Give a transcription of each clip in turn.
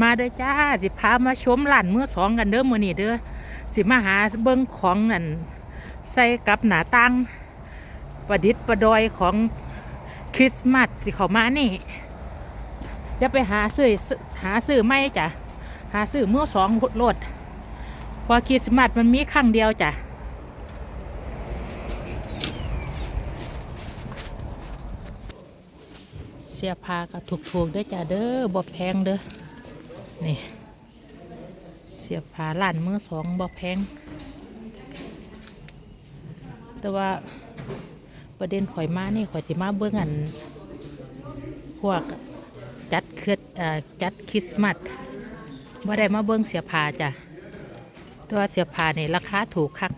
มาเด้อจ้า สิพามาชมร้านมือสองกันเด้อมื้อนี้เด้อสิมาหาเบิ่งของนั่นใส่กับหนาตังประดิษฐ์ประดอยของคริสต์มาสสิเขามานี่อย่าไปหาซื้อหาซื้อไม่จ้ะหาซื้อมือสองโลดเพราะคริสต์มาสมันมีครั้งเดียวจ้ะเสียผ้าก็ถูกๆเด้อจ้าเด้อบ่แพงเด้อ นี่ เสียผ้าล้านมือสองบ่แพง แต่ว่าประเด็นข่อยมานี่ข่อยสิมาเบิ่งอัน พวกจัดเคลือจัดคริสต์มาสบ่าได้มาเบิ่งเสียผาจ้ะแต่ว่าเสียผ้านี่ราคาถูกคัก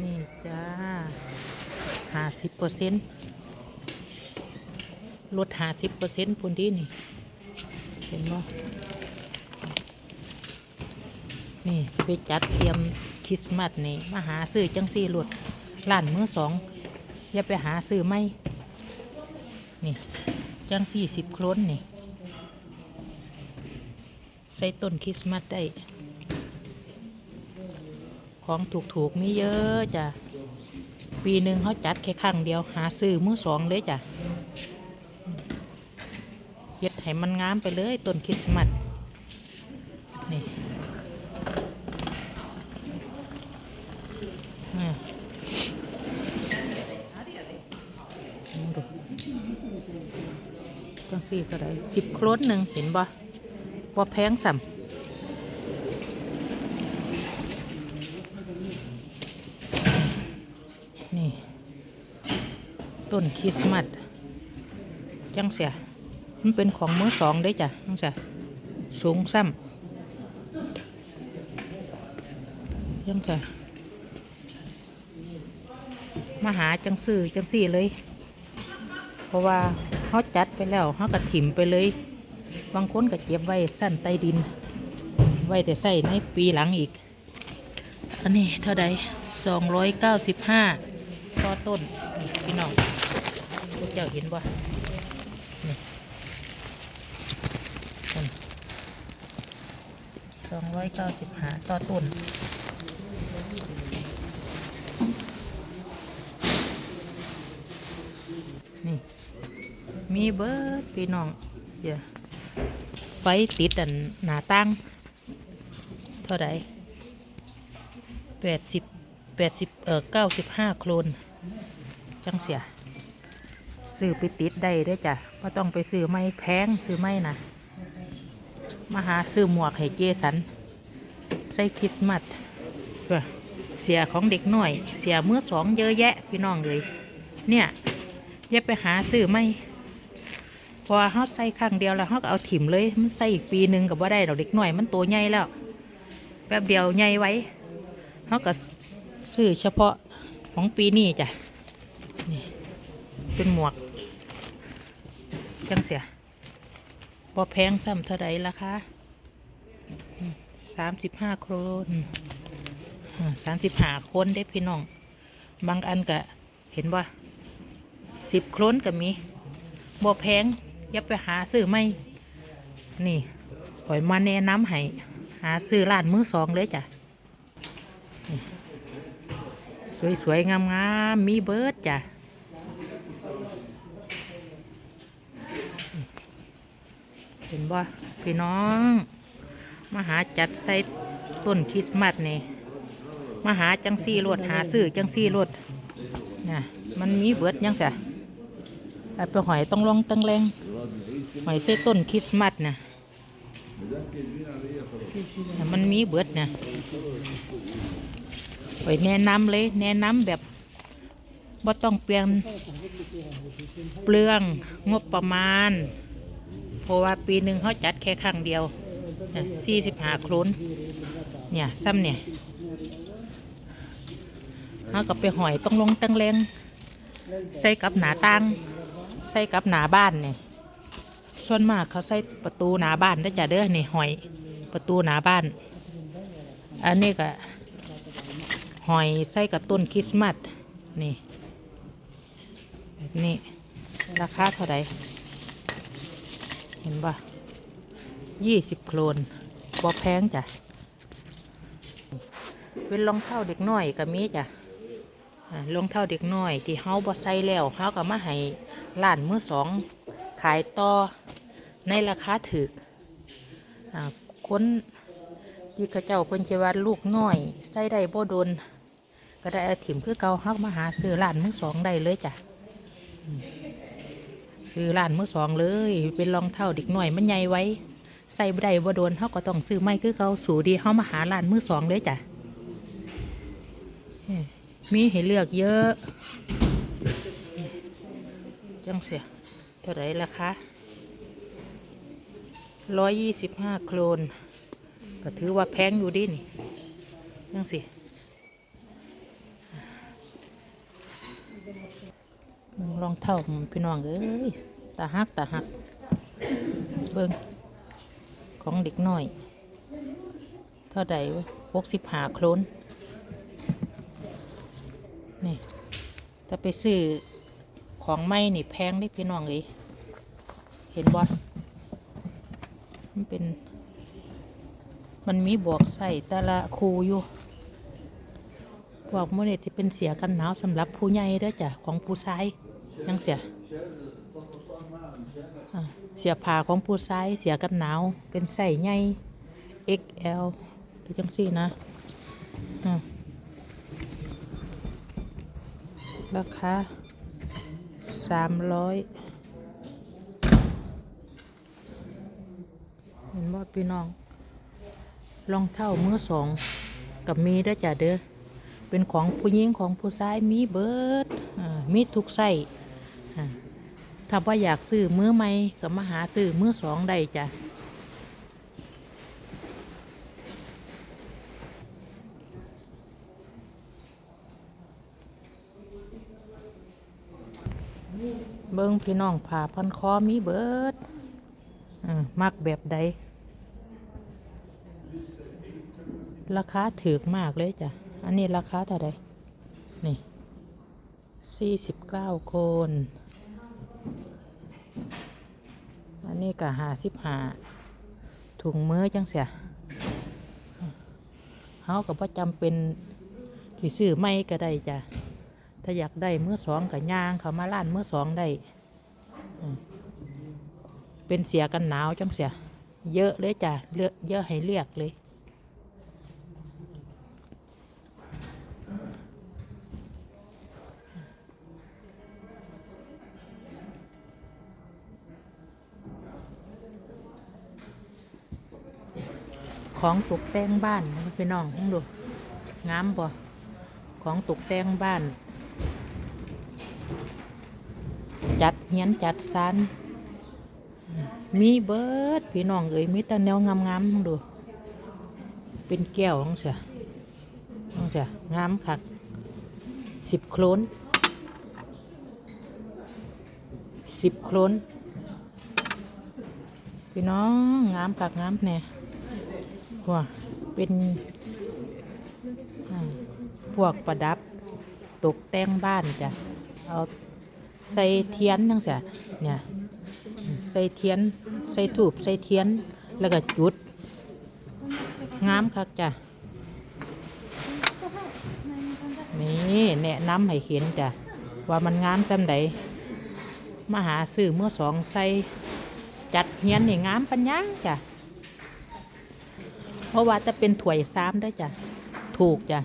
นี่จ้าห้าสิบเปอร์เซ็นต์ ลดห้าสิบเปอร์เซ็นต์ปุ่นดีนี่ เห็นบ่นี่จะไปจัดเตรียมคริสต์มาสนี่มาหาซื้อจังซี่ลดร้านมือสอง อย่าไปหาซื้อไม่นี่ จังสี่สิบโครนนี่ ใส่ต้นคริสต์มาสได้ ของถูกๆมีเยอะจ้ะ ปีหนึ่งเขาจัดแค่ครั้งเดียว หาซื้อมือสองเลยจ้ะ เฮ็ดให้มันงามไปเลยต้นคริสต์มาสนี่นี่จังสี่ก็ได้สิบโครนหนึ่งเห็นบ่บ่แพงสัมนี่ ต้นคริสต์มาสจังเสีย มันเป็นของมือสองได้จ้ะจังเสียสูงซ้ำจังเสียมาหาจังซื้อจังสี่เลย เพราะว่าเขาจัดไปแล้วเขาก็ถิ่มไปเลย บางคนก็เก็บไว้สั้นใต้ดิน ไว้แต่ใส่ในปีหลังอีก อันนี้เท่าใดสองร้อยเก้าสิบห้าต่อต้น พี่น้องพวกเจ้าเห็นบ่ ร้อยเก้าสิ295 ต่อต้นนี่ มีเบิร์ดพี่น้องเดี๋ยวไฟติดอันหนาตั้ง เท่าไหร่แปดสิบแปดสิบเอ่อเก้าสิบห้าโครนจังเสีย ซื้อไปติดได้ด้จ้ะก็ต้องไปซื้อไม้แพงซื้อไม้นะมาหาซื้อหมวกให้เจสัน ใส่คริสต์มาสเพื่อเสียของเด็กหน่อย เสียเมื่อสองเยอะแยะพี่น้องเลย เนี่ยอย่าไปหาซื้อไม่พอเขาใส่ครั้งเดียวแล้วเขาก็เอาถิ่มเลย มันใส่อีกปีหนึ่งกับว่าได้ดอกเด็กหน่อยมันโตใหญ่แล้วแป๊บเดียวใหญ่ไว้เขาก็ซื้อเฉพาะของปีนี้จ้ะนี่เป็นหมวก จังเสียพอแพงซ้ำเท่าไรราคา สามสิบห้าโครนสามสิบห้าคนได้พี่น้อง บางอันก็เห็นว่าสิบโครนก็มีบ่แพงย่าไปหาซื้อไม่ นี่ปล่อยมาแนะนำให้หาซื้อร้านมือสองเลยจ้ะ สวยๆ งามๆ มีเบิร์ดจ้ะเห็นบ่พี่น้อง มาหาจัดใส่ต้นคริสต์มาสนี่มาหาจังซี่รถหาซื้อจังซี่รถนะมันมีเบิร์ดยังสะเอาไปหอยต้องลองตั้งแรงหอยใส่ต้นคริสต์มาสนะมันมีเบิร์ดน่ะไปแนะนำเลย แนะนำแบบว่าต้องเปลี่ยนเปลืองงบประมาณ เพราะว่าปีหนึ่งเขาจัดแค่ครั้งเดียว สี่สิบห้าโครนเนี่ยซ้ำเนี่ยเขาก็ไปหอยต้องลงตั้งแรงใส่กับหนาตั้งใส่กับหนาบ้านเนี่ยส่วนมากเขาใส่ประตูหนาบ้านได้จ้ะเด้อนี่หอยประตูหนาบ้าน อันนี้ก็หอยใส่กับต้นคริสต์มาสนี่แบบนี้ราคาเท่าไหร่เห็นปะ ยี่สิบโครนบอแพงจ้ะ เป็นรองเท้าเด็กน้อยก็มีจ้ะรองเท้าเด็กน้อย ที่เฮาบ่ใส่แล้วเฮาก็มาให้ร้านมือสอง ขายต่อในราคาถูกอ่าคนที่เขาเจ้าเพิ่นคิดว่าลูกน้อย ใส่ได้บ่โดนก็ได้อถิ่มคือเกาเฮามาหาซื้อร้านมือสองได้เลยจ้ะซื้อร้านมือสองเลย เป็นรองเท้าเด็กน้อยมันใหญ่ไว้ ใส่บ่ได้บ่โดนเฮาก็ต้องซื้อใหม่คือเก่าสูดีเฮามาหาร้านมือสองเลยจ้ะมีให้เลือกเยอะ จังเสียเท่าไรล่ะคะร้อยยี่สิบห้าโครนก็ถือว่าแพงอยู่ดินี่ จังสิลองเท่าพี่น้องเอ้ยตาหักตาหัก เบิ้ง ของเด็กน้อย เท่าไหร่หกสิบห้าโครนนี่ถ้าไปซื้อของไม่นี่แพงได้พี่น้องเลยเห็นบอมันเป็น มันมีบวกใส่แต่ละคูอยู่บอกมื่อนี่ที่เป็นเสียกันหนาวสำหรับผู้ใหญ่เด้อจ้ะของผู้ชายยังเสีย เสียผ้าของผู้ชายเสียกันหนาว เป็นใส่ใหญ่ XL ดูจังสี่นะราคาสามร้อยเห็นว่าพี่น้องรองเท้ามือสอง กับมีเด้จ้ะเด้อเป็นของผู้หญิงของผู้ชายมีเบิดอ่ามีทุกไส้อ่ ถ้าว่าอยากซื้อมือใหม่ก็มาหาซื้อมือสองได้จ้ะเบิ้งพี่น้องผ่าพันคอมีเบิดอ่ามักแบบใด ราคาถือมากเลยจ้ะ อันนี้ราคาเท่าใดนี่สี่สิบเก้าคน อั นี่ก็ห้าสิบห้าถุงมือจังเสียเฮากับว่าจำเป็นที่ซื้อไม่ก็ได้จ้ะ ถ้าอยากได้มือสองกับย่างเขามาล้านมือสองได้ เป็นเสียกันหนาวจังเสีย เยอะเลยจ้ะเลือกเยอะให้เลือกเลย ของตกแต่งบ้านพี่น้องดูงามบ่ของตกแต่งบ้าน จัดเฮียนจัดซันมีเบิดพี่น้องเอ้ยมีแต่แนวงามๆต้องดู เป็นแก้วของเสียของเสียงามคักสิบโคลนสิบโคลนพี่น้องงามคักงามแน่ ว่าเป็นพวกประดับตกแต่งบ้านจ้ะเอาใส่เทียนนั่งเสียเนี่ยใส่เทียนใส่ถูบใส่เทียนแล้วก็จุดงามคักจ้ะนี่แนะนำให้เห็นจ้ะว่ามันงามจำใดมาหาซื้อเมื่อสองใส่จัดเฮียนนี่งามปัญญาจ้ะ เพราะว่าจะเป็นถ้วยซ้ำได้จ้ะ ถูกจ้ะ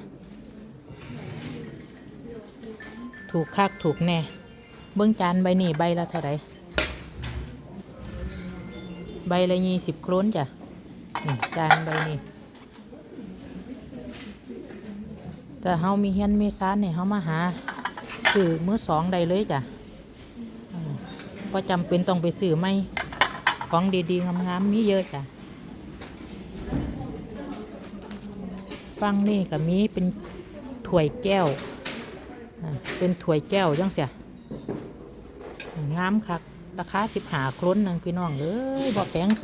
ถูกคักถูกแน่ เบิ้องจานใบนี่ใบละเท่าไหรใบละยี่สิบโครนจ้ะจานใบนี่แต่เฮามีเฮียนมีซานเนี่ยเฮามาหาซื้อมือสองได้เลยจ้ะอืมก็จำเป็นต้องไปซื้อไม่ของดีๆงามๆมีเยอะจ้ะ ฟังนี่ก็มีเป็นถ้วยแก้ว เป็นถ้วยแก้วจังเสียงามคักราคาสิบหาคล้นนึงพี่น้องเอ้ยบ่แพงส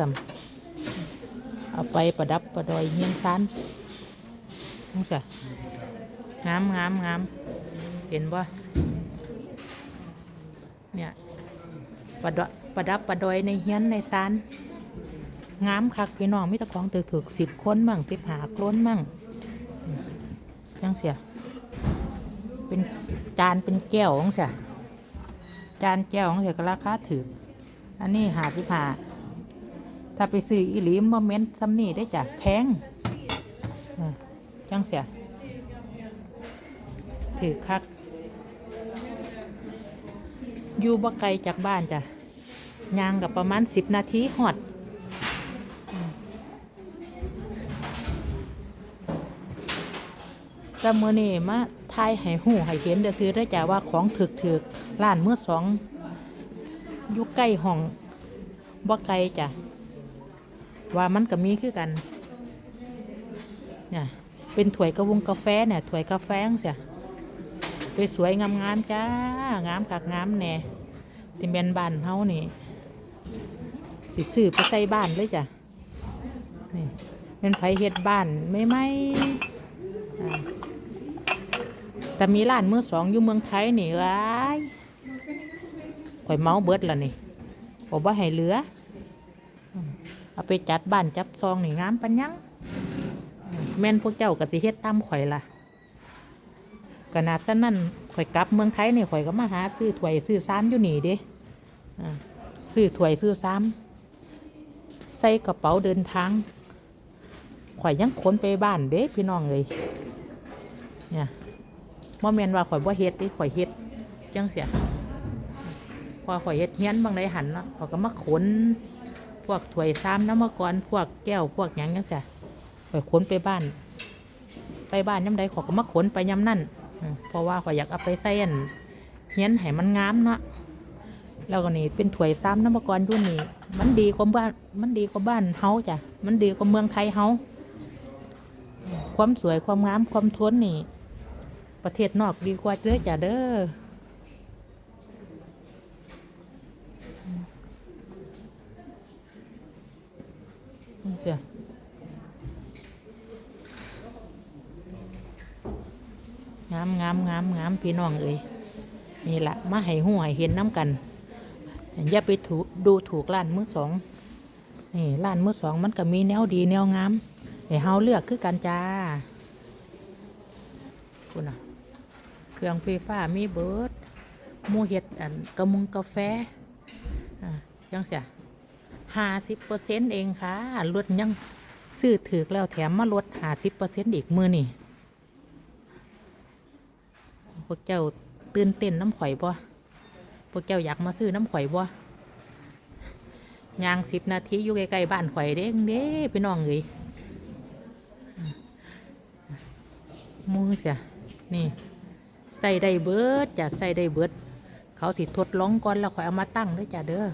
ำเอาไปประดับประดอยเฮียนซันจังเสียงามงามงามเห็นบ่เนี่ยประดับประดับประดอยในเฮียนในซานงามคักพี่น้องมีแตะของถือถือสิบคนมั่งสิบหาคนมั่ง จังเสีย เป็นจานเป็นแก้วของเสียจานแก้วของเสียก็ราคาถืออันนี้หาสิบหาถ้าไปซื้ออีหลีมเมนต์ซ้ำนี่ได้จ้ะแพงอ่าจังเสียถือคัก อยู่บ่ไกลจากบ้านจ้ะยางกับประมาณสิบนาทีหอดอืม แต่เมื่อนี้มาทายให้หูให้เห็นจะซื้อได้จ้ะว่าของถึกถึกร้านเมื่อสองอยู่ใกล้ห้องบ่ไกลจ้ะว่ามันก็มีคือกันเนี่ยเป็นถ้วยกระวงกาแฟเนี่ยถ้วยกาแฟงเสียสวยๆงามๆจ้างามคักงามแน่ที่เป็นบ้านเฮานี่สิซื้อไปใส่บ้านเลยจ้ะนี่เป็นไผเฮ็ดบ้านไม่ไม่ แต่มีร้านมือสองอยู่เมืองไทยนี่ว้ายข่อยเมาเบิดละนี่บอกว่าให้เหลือ เอาไปจัดบ้านจับซองนี่งามปัญญังอืมแม่นพวกเจ้าก็สิเฮ็ดตามข่อยล่ะขนาดนั้นข่อยกลับเมืองไทยนี่ข่อยก็มาหาซื้อถ้วยซื้อซ้ำอยู่นี่เด้อ่าซื้อถ้วยซื้อซ้ำใส่กระเป๋าเดินทางข่อยยังขนไปบ้านเด้พี่น้องเลยเนี่ย บ่แม่นว่าข่อยบ่เฮ็ดด้ข่อยเฮ็ดจังเสียพอข่อยเฮ็ดเฮียนบางใดหันเนาะข่อยก็มาขน พวกถ้วยซ้ำน้ำมะกรพวกแก้วพวกหยังจังเสียข่อยขนไปบ้าน ไปบ้านย้ำใดขอยก็มาขนไปย้ำนั่นเพราะว่าข่อยอยากเอาไปใส่อันเฮียนให้มันงามเนาะแล้วก็นี่เป็นถ้วยซ้ำน้ำมะกรด้วยนี่มันดีกว่าบ้าน มันดีกว่าบ้านเฮาจ้ะมันดีกว่าเมืองไทยเฮาความสวยความงามความทนนี่ ประเทศนอกดีกว่าเด้อจ้ะเด้องามงามงามงามพี่น้องเอ้ยนี่แหละมาให้หูให้เห็นน้ำกันอย่าไปถูดูถูกร้านมือสองนี่ร้านมือสองมันก็มีแนวดีแนวงามให้เฮาเลือกคือกันจ้าคุณน่ะ เครื่องไฟฟ้ามีเบิร์ดมูเห็ดอันกระมุงกาแฟอ่ายังเสียห้าสิบเปอร์เซ็นต์เองค่ะลดยังซื้อถือแล้วแถมมาลดห้าสิบเปอร์เซ็นต์อีกมือนี่พวกเจ้าตื่นเต้นน้ำข่อยบ่พวกเจ้าอยากมาซื้อน้ำข่อยบ่ยางสิบนาทีอยู่ใกล้ๆบ้านข่อยเด้งเด้พี่น้องเอ้ยมือจ้ะนี่ ใส่ได้เบิดจ้ะใส่ได้เบิด เขาสิทดลองก่อนแล้วข่อยเอามาตั้งเด้อจ้ะเด้อ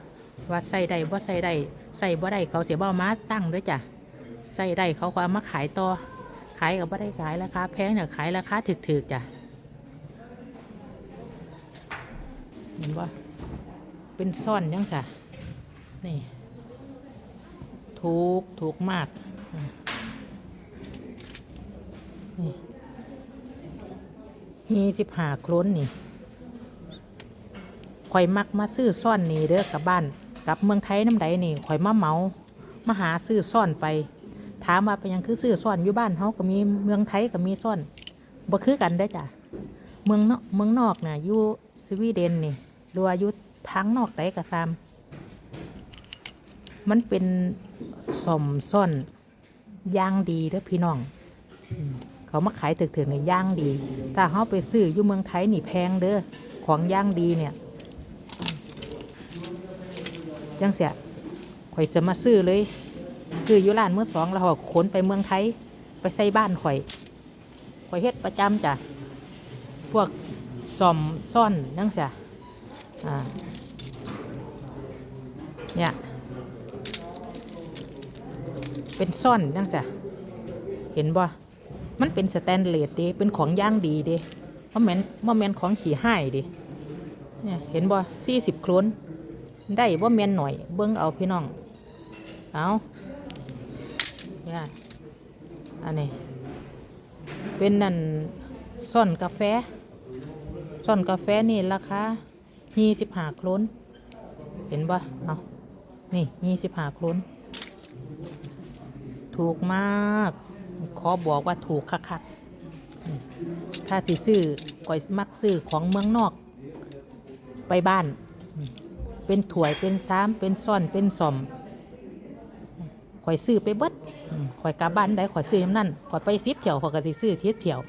ว่าใส่ได้บ่ใส่ได้ใส่บ่ได้เขาเสียบ่เอามาตั้งเด้อจ้ะใส่ได้เขาก็เอามาขายต่อขายก็บ่ได้ขายราคาแพงเนี่ยขายราคาถูกๆจ้ะเห็นว่าเป็นซ่อนยังสะนี่ถูกถูกมากนี่ มีสิบหาโครนนี่ข่อยมักมาซื้อซ่อนนี่เด้อกับบ้านกับเมืองไทยน้ำใดนี่ข่อยมาเมามาหาซื้อซ่อนไป ถามว่าเป็นยังคือซื้อซ่อนอยู่บ้านเฮาก็มีเมืองไทยก็มีซ่อนบ่คือกันได้จ้ะเมืองนอกเมืองนอกน่ะอยู่สวีเดนนี่หรือว่าอยู่ทางนอกใดก็ตามมันเป็นสมซ่อนย่างดีเด้อพี่น้องอ เขามาขายถึกๆในย่างดี ถ้าเขาไปซื้ออยู่เมืองไทยนี่แพงเด้อของย่างดีเนี่ยจังเสียข่อยจะมาซื้อเลย ซื้ออยู่ร้านเมื่อสองแล้วเขาขนไปเมืองไทย ไปใส่บ้านข่อยข่อยเฮ็ดประจำจ้ะพวกซอมซ่อนนั่งเสียอ่าเนี่ยเป็นซ่อนนั่งเสียเห็นบ่ มันเป็นสแตนเลสเดีเป็นของย่างดีเดีว่าแมนว่าแมนของขี่ห้ายเดเนี่ยเห็นบ่สี่สิบโครนได้ว่าแมนหน่อย เบิ้งเอาพี่น้อง เอาเนี่ยอันนี้ เป็นนั่นซ่อนกาแฟซ่อนกาแฟนี่ราคายี่สิบห้าโครนเห็นบ่เอานี่ยี่สิบห้าโครนถูกมาก ขอบอกว่าถูกคักๆถ้าสิซื้อก่อยมักซื้อของเมืองนอก ไปบ้าน เป็นถ้วยเป็นซ้ำเป็นซ่อนเป็นสมข่อยซื้อไปเบิดข่อยกลับบ้านได้ข่อยซื้อยำนั่นข่อยไปซิบเถี่ยวข่อยก็สิซื้อทิศเถี่ยว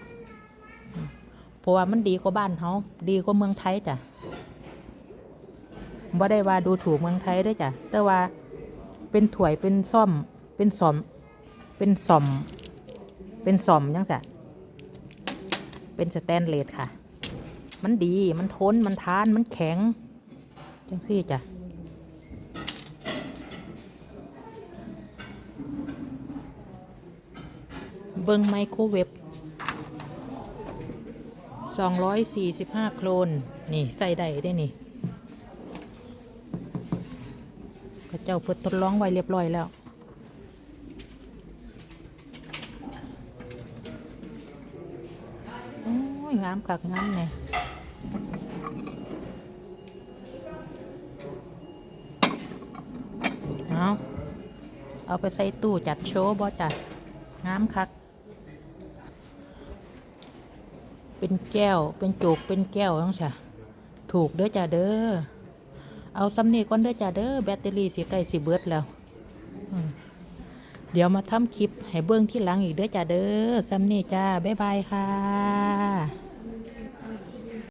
เพราะว่ามันดีกว่าบ้านเฮาดีกว่าเมืองไทยจ้ะบ่ได้ว่าดูถูกเมืองไทยเด้วยจ้ะแต่ว่าเป็นถ้วยเป็นซ่อมเป็นสมเป็นสม เป็นสอมยังจ้ะเป็นสแตนเลสค่ะ มันดีมันทนมันทานมันแข็ง จังซี่จ้ะเบิงไมโครเวฟ245 โคลนนี่ ใส่ได้ได้นี่ ก็เจ้าเพิ่นทดลองไว้เรียบร้อยแล้ว โอ้ย งามกักงามเนี่ยเอาเอาไปใส่ตู้จัดโชว์บ่จ้ะงามคัก เป็นแก้ว เป็นโจก เป็นแก้วต้องใช่ถูกเด้อจ้ะเด้อ เอาซ้ำนี่ก่อนเด้อจ้าเด้อ แบตเตอรี่สิใกล้สิเบิดแล้ว เดี๋ยวมาทำคลิปให้เบื้องที่หลังอีกเด้อจ้าเด้อซ้ำนี่จ้า บ๊ายบายค่ะ